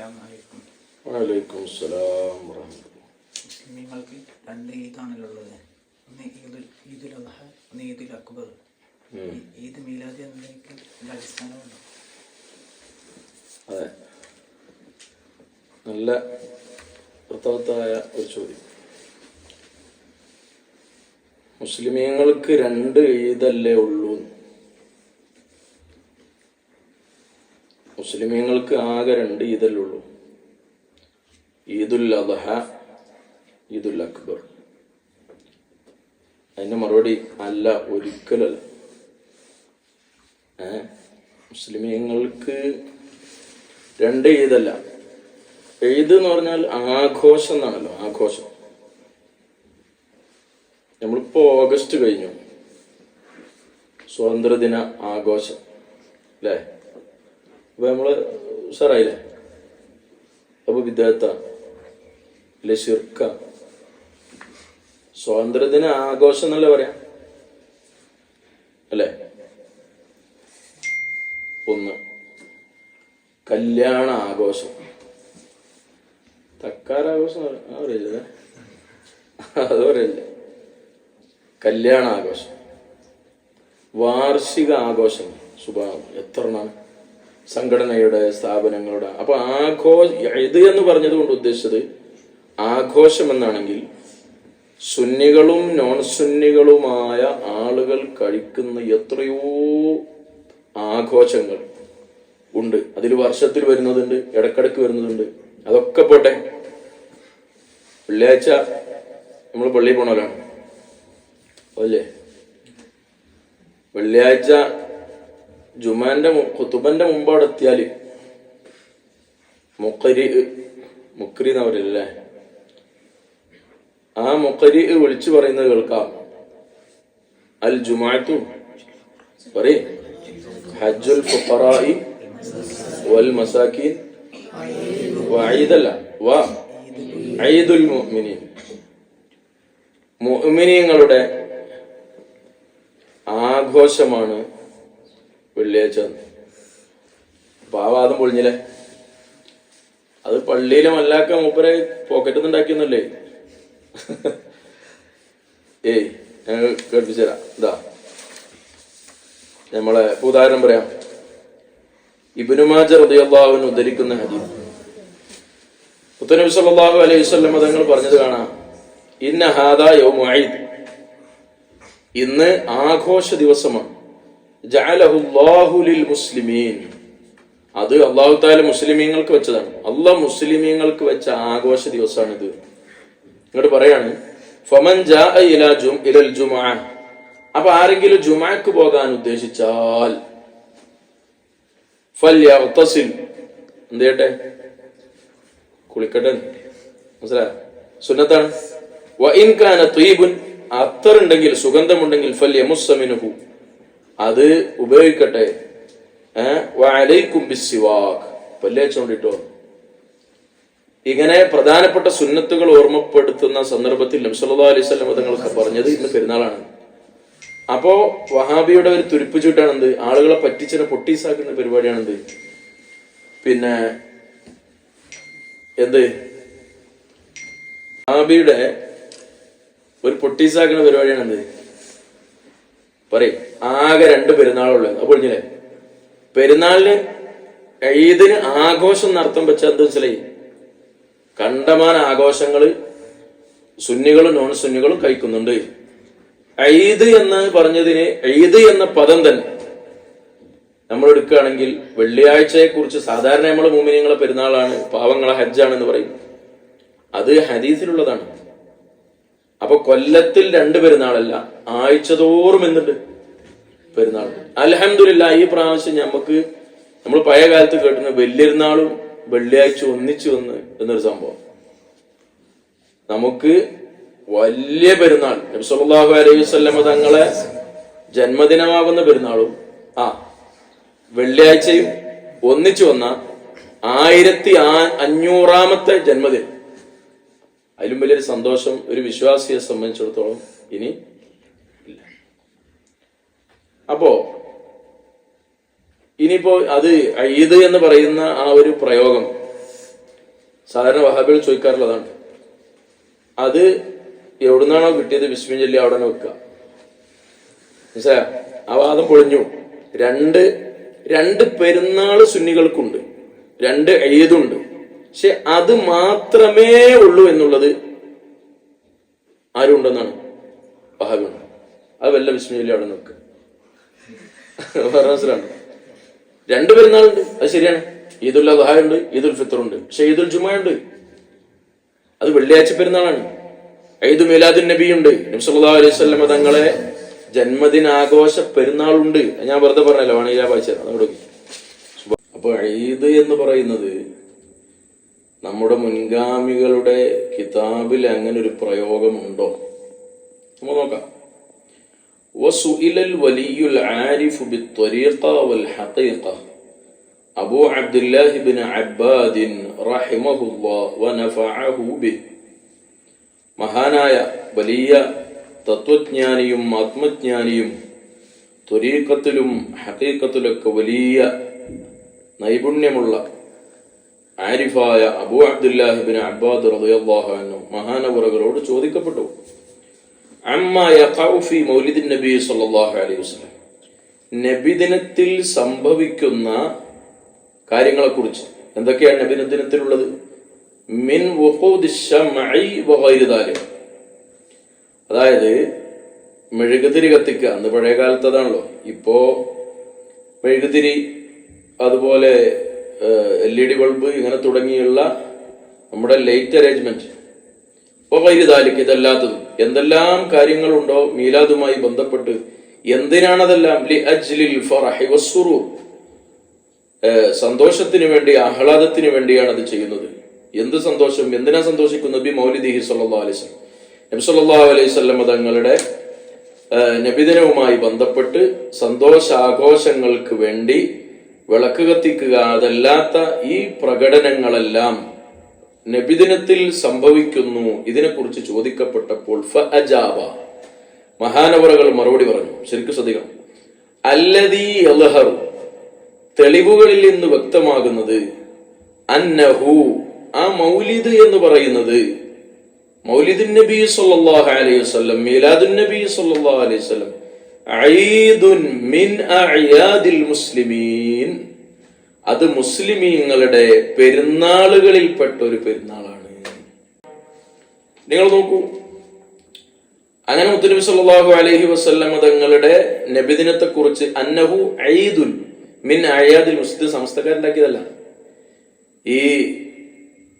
അസ്സലാമലൈക്കും വലൈക്കും സലാം വറഹ്മത്തുള്ളാഹി. മുസ്ലിമീങ്ങൾക്ക് രണ്ട് ഈദാണല്ലോ ഉള്ളത് ഒന്ന് ഈദുൽ ഈദുൽ അദ്ഹ ഒന്ന് ഈദുൽ അക്ബർ. ഈദ് മീലാദ് എന്നതിലേക്ക് ഒരു അടിസ്ഥാനമുണ്ട് അതെ. നല്ല അർത്ഥവത്തായ ഒരു ചോദ്യം. മുസ്ലിമീങ്ങൾക്ക് രണ്ട് ഈദല്ലേ ഉള്ളൂ? മുസ്ലിമീങ്ങൾക്ക് ആകെ രണ്ട് ഈദല്ലേ ഉള്ളൂ ഈദുൽ അദ്ഹ ഈദുൽ അക്ബർ. അതിന്റെ മറുപടി അല്ല ഒരിക്കലല്ല. ഏ? മുസ്ലിമീങ്ങൾക്ക് രണ്ട് ഈദല്ല. ഈദ് എന്ന് പറഞ്ഞാൽ ആഘോഷം എന്നാണല്ലോ ആഘോഷം. നമ്മളിപ്പോ ഓഗസ്റ്റ് കഴിഞ്ഞു. സ്വാതന്ത്ര്യദിന ആഘോഷം അല്ലേ? അപ്പൊ നമ്മൾ ഉഷാറായില്ലേ? അപ്പൊ വിദ്യാർത്ഥ അല്ലെ ശിർക്ക സ്വാതന്ത്ര്യദിന ആഘോഷം എന്നല്ലേ പറയാ? അല്ലേ? ഒന്ന് കല്യാണ ആഘോഷം. തക്കാരാഘോഷം അറിയില്ല അത് പറയില്ല കല്യാണ ആഘോഷം. വാർഷിക ആഘോഷം. സുഭാവം എത്ര എണ്ണമാണ് സംഘടനയുടെ സ്ഥാപനങ്ങളുടെ അപ്പൊ ആഘോഷ ഇത് എന്ന് പറഞ്ഞത് കൊണ്ട് ഉദ്ദേശിച്ചത് ആഘോഷം എന്നാണെങ്കിൽ സുന്നികളും നോൺ സുന്നികളുമായ ആളുകൾ കഴിക്കുന്ന എത്രയോ ആഘോഷങ്ങൾ ഉണ്ട്. അതിൽ വർഷത്തിൽ വരുന്നതുണ്ട് ഇടക്കിടക്ക് വരുന്നതുണ്ട്. അതൊക്കെ പോട്ടെ. വെള്ളിയാഴ്ച നമ്മൾ പള്ളിയിൽ പോണവരാണ്. അല്ലേ? വെള്ളിയാഴ്ച ജുമാന്റെ കുത്തുബന്റെ മുമ്പ് അവിടെ എത്തിയാൽ മുക്കരി മുക്കരി എന്ന് ആ മുക്കരി വിളിച്ചു പറയുന്നത് കേൾക്കാം. അൽ ജുമാഅത്തു പറയേ. ഹജ്ജുൽ ഫുഖറായി വൽ മസാക്കീൻ വഈദല്ല വ ഐദുൽ മുഅ്മിനീൻ. മുഅ്മിനീങ്ങളുടെ ആഘോഷമാണ് വെള്ളിയാഴ്ച അപ്പൊ ആ വാദം പൊളിഞ്ഞില്ലേ? അത് പള്ളിയിലെ മല്ലാക്ക മൂപ്പരെ പോക്കറ്റിൽ നിന്നുണ്ടാക്കിയൊന്നല്ലേ ഏയ് ഞങ്ങൾ കേൾപ്പിച്ചുതരാം ഇതാ. നമ്മളെ ഉദാഹരണം പറയാം. ഇബിനുമാജ ഉദയബാവിന് ഉദ്ധരിക്കുന്ന ഹദീസ്. പുത്തനബി സല്ലല്ലാഹു അലൈഹി വസല്ലം തങ്ങൾ പറഞ്ഞത് കാണാം. ഇന്ന ഹാദാ ഈദ്. ഇന്ന് ആഘോഷ ദിവസമാണ്. ജഅലഹു ലിൽ മുസ്ലിമീൻ. അത് അള്ളാഹു താല മുസ്ലിമീങ്ങൾക്ക് വെച്ചതാണ്. അള്ളാഹ് മുസ്ലിമീങ്ങൾക്ക് വെച്ച ആഘോഷ ദിവസമാണ് ഇത് ഇങ്ങോട്ട് പറയാണ് ഫമൻ ഇലൽ ജുമുഅ അപ്പൊ ആരെങ്കിലും ജുമാക്ക് പോകാൻ ഉദ്ദേശിച്ചാൽ ഫല്യഗ്തസിൽ എന്ത് ചെയ്യട്ടെ? കുളിക്കട്ടെ. മനസ്സിലായ? സുന്നത്താണ്. വ ഇൻ കാന ത്വീബുൻ അത്തറുണ്ടെങ്കിൽ സുഗന്ധമുണ്ടെങ്കിൽ ഫല്യമുസ്സമിനുഹു. അത് ഉപയോഗിക്കട്ടെ. ബിസ്സിവാക്. പല്ലേച്ചോണ്ടിട്ടോ ഇങ്ങനെ പ്രധാനപ്പെട്ട സുന്നത്തുകൾ ഓർമ്മപ്പെടുത്തുന്ന സന്ദർഭത്തിൽ നംസല്ലാ അലൈഹി സ്വലം തങ്ങൾക്ക് പറഞ്ഞത് ഇന്ന് പെരുന്നാളാണ്. അപ്പോ വഹാബിയുടെ ഒരു തുരുപ്പ് ചൂട്ടാണെന്ത്? ആളുകളെ പറ്റിച്ചിനെ പൊട്ടീസാക്കുന്ന പരിപാടിയാണെന്ത്? പിന്നെ എന്ത്? വഹാബിയുടെ ഒരു പൊട്ടീസാക്കുന്ന പരിപാടിയാണെന്ത്? പറയും ആകെ രണ്ട് പെരുന്നാളുള്ളത് അപ്പോൾ ഇങ്ങനെ പെരുന്നാളിന് ഈദിന് ആഘോഷം നടത്തം വെച്ചാൽ എന്താ വെച്ചാൽ കണ്ടമാന ആഘോഷങ്ങൾ സുന്നികളും നോൺ സുന്നികളും കഴിക്കുന്നുണ്ട്. ഐദ് എന്ന് പറഞ്ഞതിന് ഐദ് എന്ന പദം തന്നെ. നമ്മൾ എടുക്കുകയാണെങ്കിൽ വെള്ളിയാഴ്ചയെ കുറിച്ച് സാധാരണ നമ്മൾ മൂമിനിയങ്ങളെ പെരുന്നാളാണ് പാവങ്ങളെ ഹജ്ജാണ് എന്ന് പറയും. അത് ഹദീസിലുള്ളതാണ്. അപ്പൊ കൊല്ലത്തിൽ രണ്ട് പെരുന്നാളല്ല ആഴ്ചതോറും എന്തുണ്ട് പെരുന്നാൾ. അലഹമില്ല ഈ പ്രാവശ്യം നമുക്ക് നമ്മൾ പഴയ കാലത്ത് കേട്ടിരുന്ന വലിയൊരുന്നാളും വെള്ളിയാഴ്ച ഒന്നിച്ചു വന്ന് എന്നൊരു സംഭവം. നമുക്ക് വലിയ പെരുന്നാൾ നബി സല്ലല്ലാഹു അലൈഹി വസല്ലമ തങ്ങളെ ജന്മദിനമാകുന്ന പെരുന്നാളും ആ വെള്ളിയാഴ്ചയും ഒന്നിച്ചു വന്ന ആയിരത്തി അഞ്ഞൂറാമത്തെ ജന്മദിനം. അതിലും വലിയൊരു സന്തോഷം ഒരു വിശ്വാസിയെ സംബന്ധിച്ചിടത്തോളം ഇനി ഇല്ല. അപ്പോ ഇനിയിപ്പോ അത് ഈദ് എന്ന് പറയുന്ന ആ ഒരു പ്രയോഗം സാധാരണ വഹാബികൾ ചോദിക്കാറുള്ളതാണ്. അത് എവിടുന്നാണോ കിട്ടിയത് ബിസ്മിൻ ചൊല്ലി അവിടെ വെക്കുക. മനസ്സിലായോ? ആ വാദം പൊളിഞ്ഞു. രണ്ട് രണ്ട് പെരുന്നാൾ സുന്നികൾക്കുണ്ട്. രണ്ട് ഈദുണ്ട്. പക്ഷെ അത് മാത്രമേ ഉള്ളൂ എന്നുള്ളത് ആരും ഉണ്ടെന്നാണ് വഹാബിയാണ് അത് വല്ല വിസ്മയിലും അവിടെ നോക്ക്. മനസ്സിലാണ് രണ്ട് പെരുന്നാളുണ്ട്. അത് ശരിയാണ്. ഈദുൽ അദ്ഹ ഉണ്ട് ഈദുൽ ഫിത്തർ ഉണ്ട് പക്ഷെ ഈദുൽ ജുമ ഉണ്ട് അത് വെള്ളിയാഴ്ച പെരുന്നാളാണ്. ഈദ് മിലാദുൻ നബി ഉണ്ട് നബ്സല്ലാ അലൈഹി സ്വലമ തങ്ങളെ ജന്മദിനാഘോഷ പെരുന്നാളുണ്ട്. ഞാൻ വെറുതെ പറഞ്ഞല്ലോ വേണമെങ്കിൽ ഞാൻ വായിച്ചു തരാം അപ്പൊ ഈദ് എന്ന് പറയുന്നത് നമ്മുടെ മുൻഗാമികളുടെ കിതാബിൽ അങ്ങനെ ഒരു പ്രയോഗമുണ്ടോ നമുക്ക് നോക്കാം وسئل الولي العارف بالطريقة والحقيقة أبو عبد الله بن عباد رحمه الله ونفعه به മഹാനായ വലിയ തത്വജ്ഞാനിയും ആത്മജ്ഞാനിയും ത്വരീക്കത്തിലും ഹക്കീക്കത്തിലൊക്കെ വലിയ നൈപുണ്യമുള്ള ആരിഫായ അബു അബ്ദുല്ലാഹിബിൻ അബ്ബാദ് റളിയല്ലാഹു അൻഹു മഹാനവറുകളോട് ചോദിക്കപ്പെട്ടു. അമ്മ യഖഉ ഫീ മൗലിദിൻ നബി സല്ലല്ലാഹു അലൈഹി വസല്ലം. നബിദിനത്തിൽ സംഭവിക്കുന്ന കാര്യങ്ങളെക്കുറിച്ച് എന്തൊക്കെയാണ് നബിദിനത്തിലുള്ളത് മിൻ അതായത് മെഴുകുതിരി കത്തിക്കുക. അന്ന് പഴയ കാലത്ത് അതാണല്ലോ ഇപ്പോ മെഴുകുതിരി അതുപോലെ എൽ ഇ ഡി ബൾബ് ഇങ്ങനെ തുടങ്ങിയുള്ള നമ്മുടെ ലൈറ്റ് അറേഞ്ച്മെന്റ് വൈരി ദാലിക്ക് ഇതല്ലാത്തതും എന്തെല്ലാം കാര്യങ്ങളുണ്ടോ മീലാദുമായി ബന്ധപ്പെട്ട് എന്തിനാണതെല്ലാം? ലി അജ്ലിൽ ഫറഹി സന്തോഷത്തിന് വേണ്ടി ആഹ്ലാദത്തിന് വേണ്ടിയാണ് അത് ചെയ്യുന്നത്. എന്ത് സന്തോഷം? എന്തിനാ സന്തോഷിക്കുന്നത്? നബി മൗലിദിഹി അലൈഹി വസല്ലം. നബി സല്ലല്ലാഹു അലൈഹി വസല്ലം തങ്ങളുടെ നബിദിനവുമായി ബന്ധപ്പെട്ട് സന്തോഷാഘോഷങ്ങൾക്ക് വേണ്ടി വിളക്ക് കത്തിക്കുക അതല്ലാത്ത ഈ പ്രകടനങ്ങളെല്ലാം നബിദിനത്തിൽ സംഭവിക്കുന്നു. ഇതിനെക്കുറിച്ച് ചോദിക്കപ്പെട്ടപ്പോൾ ഫ അജാബ. മഹാനവറകൾ മറുപടി പറഞ്ഞു ശരിക്കും ശ്രദ്ധിക്കണം. അല്ലതീ അലഹർ തെളിവുകളിൽ നിന്ന് വ്യക്തമാകുന്നത് അന്നഹു ആ മൗലിദ് എന്ന് പറയുന്നത് മൗലിദുൻ നബി സല്ലല്ലാഹു അലൈഹി വസ്ലം മീലാദുൻ നബി സല്ലല്ലാഹു അലൈഹി ഐദുൻ മിൻ അയാദിൽ മുസ്ലിമീൻ. അത് മുസ്ലിമീങ്ങളുടെ പെരുന്നാളുകളിൽപ്പെട്ട ഒരു പെരുന്നാളാണ്. നിങ്ങൾ നോക്കൂ. അങ്ങനെ മുത്തുനബി സല്ലാഹു അലഹി വസല്ലം തങ്ങളുടെ നബിദിനത്തെ കുറിച്ച് അന്നഹു ഐദുൽ മിൻ അയാദിൽ മുസ്ലിം. സംസ്ഥക്കാരുണ്ടാക്കിയതല്ല ഈ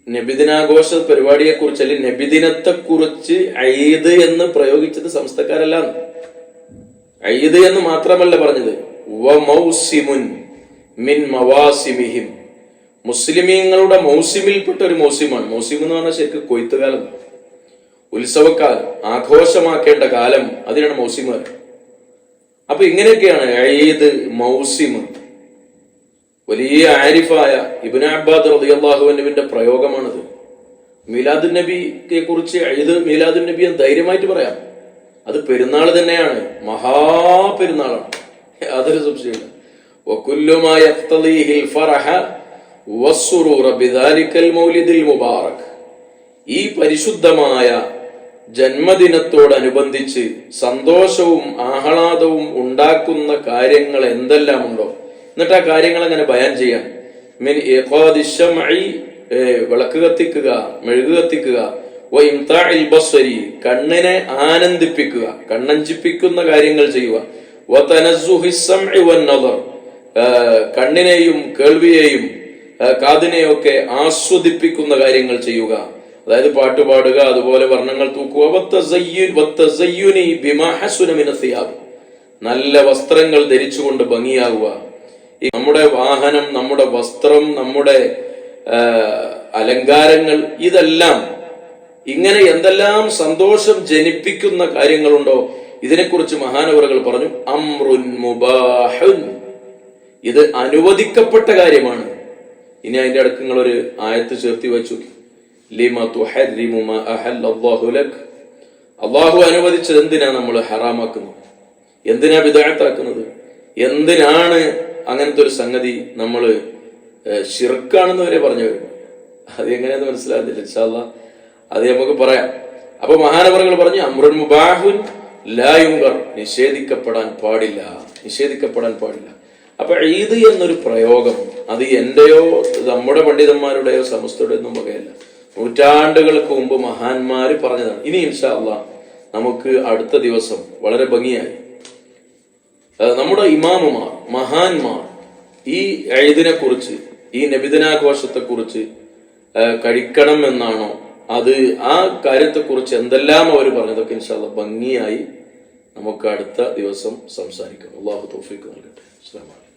നബിദിനാഘോഷ പരിപാടിയെ കുറിച്ച് അല്ലെങ്കിൽ നബിദിനത്തെ കുറിച്ച് ഐദ് എന്ന് പ്രയോഗിച്ചത് സംസ്ഥക്കാരല്ല ഐദ് എന്ന് മാത്രമല്ല പറഞ്ഞത്. മിൻ മവാസിമിഹിം. മുസ്ലിമീങ്ങളുടെ മൗസിമിൽപ്പെട്ട ഒരു മൗസിമാണ്. മൗസിം എന്ന് പറഞ്ഞാൽ ശരിക്കും കൊയ്ത്തുകാലം ഉത്സവക്കാലം ആഘോഷമാക്കേണ്ട കാലം അതിനാണ് മൗസിമ് അപ്പൊ ഇങ്ങനെയൊക്കെയാണ് ഏത് മൗസിമ വലിയ ആരിഫായ ഇബിൻ അബ്ബാദ് റളിയല്ലാഹുവിന്റെ പ്രയോഗമാണിത്. മീലാദുൻ നബിയെ കുറിച്ച് ഏത് മീലാദുൻ നബി ധൈര്യമായിട്ട് പറയാം. അത് പെരുന്നാൾ തന്നെയാണ്. മഹാപെരുന്നാളാണ് യാതൊരു സംശയമില്ല ഈ പരിശുദ്ധമായ ജന്മദിനത്തോടനുബന്ധിച്ച് സന്തോഷവും ആഹ്ലാദവും ഉണ്ടാക്കുന്ന കാര്യങ്ങൾ എന്തെല്ലാം ഉണ്ടോ? എന്നിട്ട് ആ കാര്യങ്ങൾ അങ്ങനെ ബയാൻ ചെയ്യാൻ. മിൻ വിളക്ക് കത്തിക്കുക മെഴുക് കത്തിക്കുക ബസ്വരി കണ്ണിനെ ആനന്ദിപ്പിക്കുക കണ്ണഞ്ചിപ്പിക്കുന്ന കാര്യങ്ങൾ ചെയ്യുക. കണ്ണിനെയും കേൾവിയെയും കാതിനെയൊക്കെ കാതിനെയും ആസ്വദിപ്പിക്കുന്ന കാര്യങ്ങൾ ചെയ്യുക. അതായത് പാട്ട് പാടുക അതുപോലെ വർണങ്ങൾ തൂക്കുക. നല്ല വസ്ത്രങ്ങൾ ധരിച്ചുകൊണ്ട് ഭംഗിയാവുക. ഈ നമ്മുടെ വാഹനം നമ്മുടെ വസ്ത്രം നമ്മുടെ അലങ്കാരങ്ങൾ ഇതെല്ലാം ഇങ്ങനെ എന്തെല്ലാം സന്തോഷം ജനിപ്പിക്കുന്ന കാര്യങ്ങളുണ്ടോ ഇതിനെക്കുറിച്ച് മഹാനവറുകൾ പറഞ്ഞു അമ്രുൻ മുബാഹുൻ. ഇത് അനുവദിക്കപ്പെട്ട കാര്യമാണ്. ഇനി അതിന്റെ അടുക്ക് നിങ്ങൾ ഒരു ആയത്ത് ചേർത്തി വെച്ചു. അള്ളാഹു അനുവദിച്ചത് എന്തിനാ നമ്മൾ ഹറാമാക്കുന്നത്? എന്തിനാ വിദായത്താക്കുന്നത് എന്തിനാണ് അങ്ങനത്തെ ഒരു സംഗതി നമ്മൾ ഷിർക്കാണെന്ന് വരെ പറഞ്ഞു വരും അത് എങ്ങനെയാന്ന് മനസ്സിലാകുന്നില്ല ഇൻഷാല്ല അത് നമുക്ക് പറയാം. അപ്പൊ മഹാനവറുകൾ പറഞ്ഞു അമ്രുൻ മുബാഹുൻ ലായുങ്കർ നിഷേധിക്കപ്പെടാൻ പാടില്ല. നിഷേധിക്കപ്പെടാൻ പാടില്ല. അപ്പൊ ഈദ് എന്നൊരു പ്രയോഗം അത് എന്റെയോ നമ്മുടെ പണ്ഡിതന്മാരുടെയോ സമസ്തയുടെയോ ഒന്നും വകയല്ല നൂറ്റാണ്ടുകൾക്ക് മുമ്പ് മഹാന്മാര് പറഞ്ഞതാണ്. ഇനി ഇൻഷാ അള്ളാ നമുക്ക് അടുത്ത ദിവസം വളരെ ഭംഗിയായി. നമ്മുടെ ഇമാമുമാർ മഹാന്മാർ ഈ എഴുതിനെ കുറിച്ച് ഈ നബിദിനാഘോഷത്തെ കുറിച്ച് കഴിക്കണം എന്നാണോ അത് ആ കാര്യത്തെക്കുറിച്ച് എന്തെല്ലാം അവർ പറഞ്ഞതൊക്കെ ഇൻഷാല്ല ഭംഗിയായി നമുക്ക് അടുത്ത ദിവസം സംസാരിക്കാം. അള്ളാഹു തോഫിക്ക് നൽകട്ടെ. അലൈക്കും.